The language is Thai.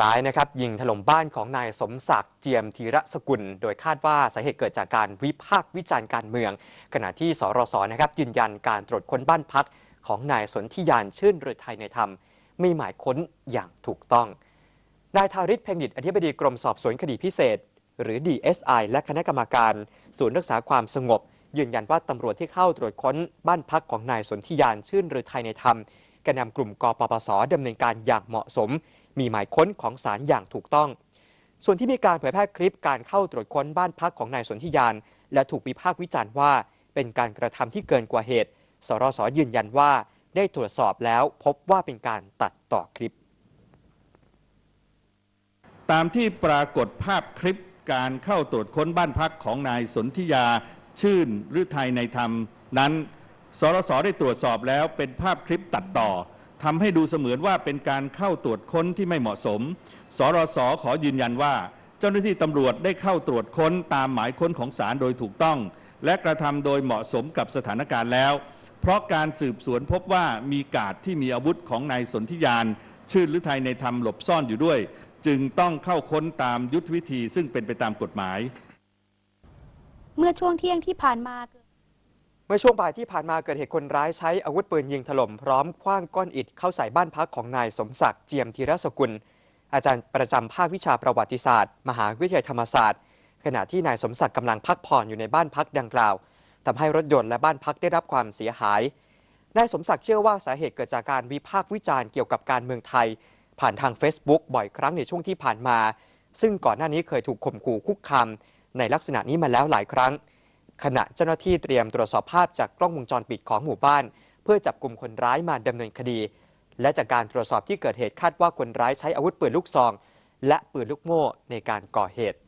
ร้ายนะครับยิงถล่มบ้านของนายสมศักดิ์เจียมธีระสกุล โดยคาดว่าสาเหตุเกิดจากการวิพากษ์วิจารณ์การเมือง ขณะที่สรสนะครับยืนยันการตรวจค้นบ้านพักของนายสนธิยานชื่นฤทัยในธรรม มีหมายค้นอย่างถูกต้อง นายทาริศเพ่งดิตอธิบดีกรมสอบสวนคดีพิเศษ หรือ DSI และคณะกรรมการ ศูนย์รักษาความสงบ ยืนยันว่าตำรวจที่เข้าตรวจค้นบ้านพักของนายสนธิยานชื่นฤทัยในธรรมแกนนำกลุ่มกปปสดำเนินการอย่างเหมาะสม มีหมายค้นของศาลอย่างถูกต้อง ส่วนที่มีการเผยแพร่คลิปการเข้าตรวจค้นบ้านพักของนายสนธิยาน และถูกวิพากษ์วิจารณ์ว่า เป็นการกระทำที่เกินกว่าเหตุ สรสยืนยันว่าได้ตรวจสอบแล้วพบว่าเป็นการตัดต่อคลิป ตามที่ปรากฏภาพคลิปการเข้าตรวจค้นบ้านพักของนายสนธิยา ชื่นฤทัยในธรรมนั้น สรสได้ตรวจสอบแล้วเป็นภาพคลิปตัดต่อ ทำให้ดูเสมือนว่าเป็นการเข้าตรวจค้นที่ไม่เหมาะสม สรสขอยืนยันว่า เจ้าหน้าที่ตำรวจได้เข้าตรวจค้นตามหมายค้นของศาลโดยถูกต้อง และกระทำโดยเหมาะสมกับสถานการณ์แล้ว เพราะการสืบสวนพบว่ามีกาดที่มีอาวุธของนายสนธิยาน ชื่นฤทัยในธรรมหลบซ่อนอยู่ด้วย จึงต้องเข้าค้นตามยุทธวิธีซึ่งเป็นไปตามกฎหมาย เมื่อช่วงเที่ยงที่ผ่านมา มื่อช่วงบ่ายที่ผ่านมาเกิดเหตุคนร้ายใช้อาวุธปืนยิงถล่มพร้อมคว้างก้อนอิฐเข้าใส่บ้านพักของนายสมศักดิ์เจียมธีรสกุล อาจารย์ประจำภาควิชาประวัติศาสตร์ มหาวิทยาลัยธรรมศาสตร์ ขณะที่นายสมศักดิ์กำลังพักผ่อนอยู่ในบ้านพักดังกล่าวทำให้รถยนต์และบ้านพักได้รับความเสียหายนายสมศักดิ์เชื่อว่าสาเหตุเกิดจากการวิพากษ์วิจารณ์เกี่ยวกับการเมืองไทย ผ่านทาง Facebook บ่อยครั้งในช่วงที่ผ่านมา ซึ่งก่อนหน้านี้เคยถูกข่มขู่คุกคามในลักษณะนี้มาแล้วหลายครั้ง ขณะเจ้าหน้าที่เตรียมตรวจสอบภาพจากกล้องวงจรปิดของหมู่บ้าน เพื่อจับกลุ่มคนร้ายมาดำเนินคดี และจากการตรวจสอบที่เกิดเหตุคาดว่าคนร้ายใช้อาวุธปืนลูกซอง และปืนลูกโม่ในการก่อเหตุ